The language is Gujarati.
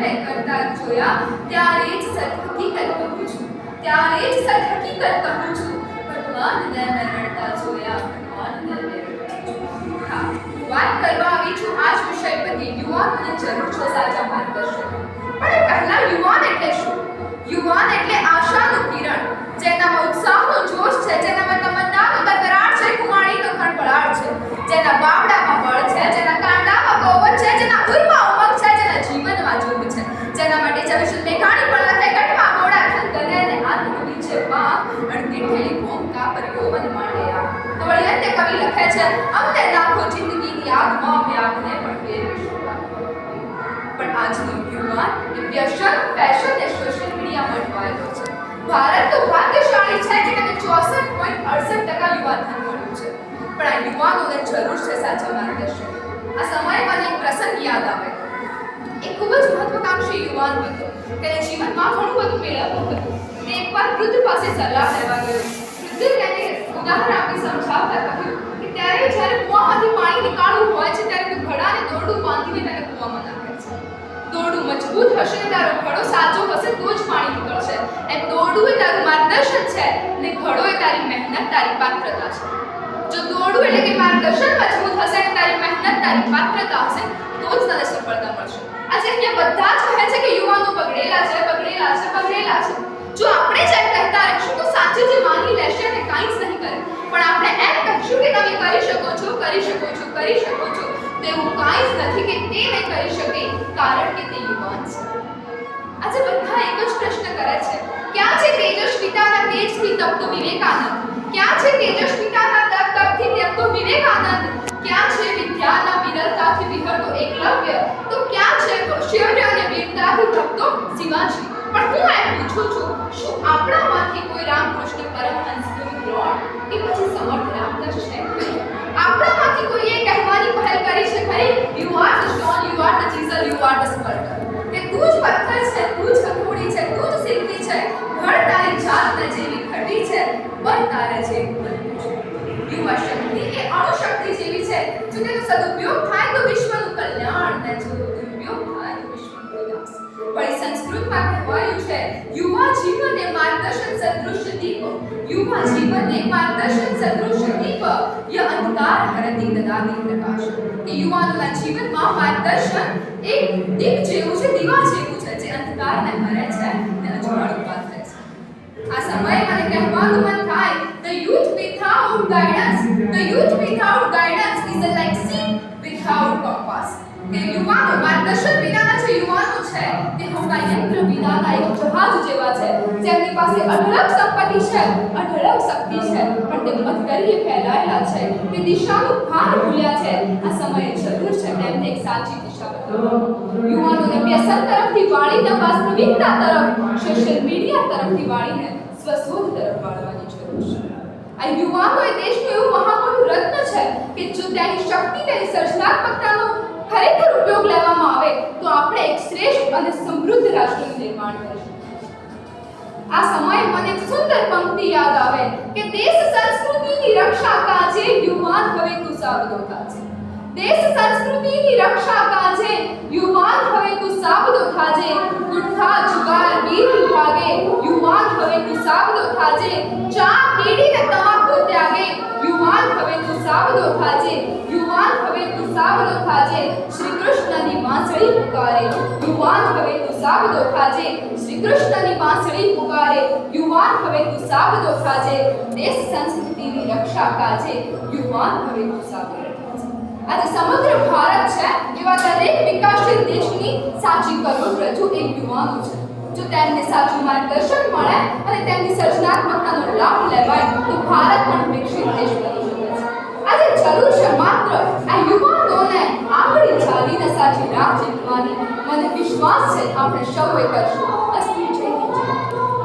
મેં કરતા જોયા. વાત કરવા આવી છું આ વિષય પરથી. યુવાનોને જરૂર છે સાચા માર્ગદર્શન પણ પહેલા યુવાન એટલે શું? યુવાન એટલે આશાનું કિરણ, જેનામાં ઉત્સાહનો જોશ છે, જેનામાં જેના બાવડામાં બળ છે, જેના કાંડામાં ગોબર છે, જેના ઉરમાં ઉમંગ છે, જેના જીવનમાં જોગ છે. જેના માટે જવેશ મેઘાણી પણ લખે કટમાં ઘોડા ખન કરે અને આત્મની છે પા અને ઠેલી કોમ કા પરિયો મન આ. તો વળી અંતે કવિ લખે છે, અમને નાખો જિંદગીની આગમાં અમે આગને પણ ફેરવીશું. પણ આજનો યુવાન એ વ્યસન ફેશન અને સોશિયલ મીડિયામાં અટવાયેલો છે. ભારત તો ભાગ્યશાળી છે કે તેને ચોસઠ પોઈન્ટ અડસઠ ટકા યુવા ધન મળ્યું છે પણ આ યુવાનોને જરૂર છે સાચા માર્ગદર્શન આ સમયે મને એક પ્રસંગ યાદ આવે. એ ખૂબ જ મહત્વકાંક્ષી યુવાન હતો. તેને જીવનમાં ઘણું બધું મેળવવું હતું. તે એકવાર વૃદ્ધ પાસે સલાહ લેવા ગયો. વૃદ્ધે તેને ઉદાહરણ આપી સમજાવતા કહ્યું કે ત્યારે જ્યારે કૂવામાંથી પાણી નીકાળવું હોય છે, ત્યારે તું ઘડાને દોરડું બાંધીને તેને કૂવામાં નાખે છે. દોરડું મજબૂત હશે ને તારો ઘડો સાચો હશે તો જ પાણી નીકળશે. એમ દોરડું એ તારું માર્ગદર્શન છે ને ઘડો એ તારી મહેનત, તારી પાત્રતા છે. જો દોરડું એટલે કે માર્ગદર્શન મજબૂત હશે અને તારી મહેનત, તારી પાત્રતા હશે, તો જ તને સફળતા મળશે. આજે અહીંયા બધા જ કહે છે કે યુવાનો બગડેલા છે બગડેલા છે બગડેલા છે. જો આપણે જ એમ કહેતા રહીશું, તો સાચે જે માની લેશે અને કાંઈ જ નહીં કરે. પણ આપણે એમ કહીશું કે તમે કરી શકો છો, કરી શકો છો, કરી શકો છો. તેવું કાંઈ જ નથી કે તે નહીં કરી શકે, કારણ કે તે યુવાન છે. આજે બધા એક જ પ્રશ્ન કરે છે. ક્યાં છે તેજસ્વીતાના તેજથી તપ્ત વિવેકાનંદ? ક્યાં છે તેજસ્વીતાના 你别卡呢 તેનો સદુપયોગ થાય તો વિશ્વનું કલ્યાણ ને જો દુરુપયોગ થાય તો વિશ્વનું વિનાશ વળી સંસ્કૃતમાં કહેવાયું છે, યુવા જીવને માર્ગદર્શન સદૃશ દીપ. યુવા જીવને માર્ગદર્શન સદૃશ દીપ. ય અંધકાર હરતી દદાતી પ્રકાશ. કે યુવાનોના જીવનમાં માર્ગદર્શન એક દીપ જેવું છે, દીવા જેવું છે, જે અંધકારને હરે છે અને અજવાળું પાથરે છે. આ સમયે મને કહેવાનું મન થાય, the youth without guidance, the youth without guidance માર્ગદર્શન વિનાના જે યુવાનો છે તે હમણાં યંત્ર વિનાના એક જહાજ જેવા છે. જેમની પાસે અઢળક સંપત્તિ છે, અઢળક શક્તિ છે, પણ તે મધદરીએ ફેલાયેલા છે. તે દિશાનું ભાર ભૂલ્યા છે. આ સમયે જરૂર છે તેમને એક સાચી દિશા બતાવો યુવાનોને વ્યસન તરફથી વાળીને વાસ્તવિકતા તરફ સોશિયલ મીડિયા તરફથી વાળીને સ્વશોધ તરફ વાળવાની જરૂર છે. આ યુવાનો એ દેશનું એવું મહામોટું રત્ન છે કે જો તેની શક્તિ તેની સર્જનાત્મકતાનો ખરેખર ઉપયોગ લેવામાં આવે તો આપણે એક શ્રેષ્ઠ અને સમૃદ્ધ રાષ્ટ્રનું નિર્માણ કરીશું. આ સમયે મને સુંદર પંક્તિ યાદ આવે કે દેશ સંસ્કૃતિની રક્ષા કાજે યુવાન હવે તું કાજે દેશ સંસ્કૃતિની રક્ષા કાજે યુવાન હવે તું સાબદો થાજે. ગુઠા, જુગાર વીર વિભાગે યુવાન હવે તું સાબદો થાજે. સાબદો થાજે. યુવાન હવે સાબદો થાજે. શ્રી કૃષ્ણની માંસળી પુકારે. યુવાન હવે સાબદો થાજે. શ્રી કૃષ્ણની માંસળી પુકારે. યુવાન હવે સાબદો થાજે. દેશ સંસ્કૃતિની રક્ષા કાજે યુવાન હવે સાબદો આજે સમગ્ર ભારત છે, એવા દરેક વિકાસશીલ દેશની સાચી કરોડરજ્જુ એક યુવાનો છે. જો તેમને સાચું માર્ગદર્શન મળે અને તેમની સર્જનાત્મકતાનો લાભ લેવાય, તો ભારત પણ વિકસિત દેશ બની આજે જરૂર માત્ર આ યુવાનોને આગળ ચાલીને સાચી રાહ ચીંધવાની મને વિશ્વાસ છે આપણે સૌએ કરશું.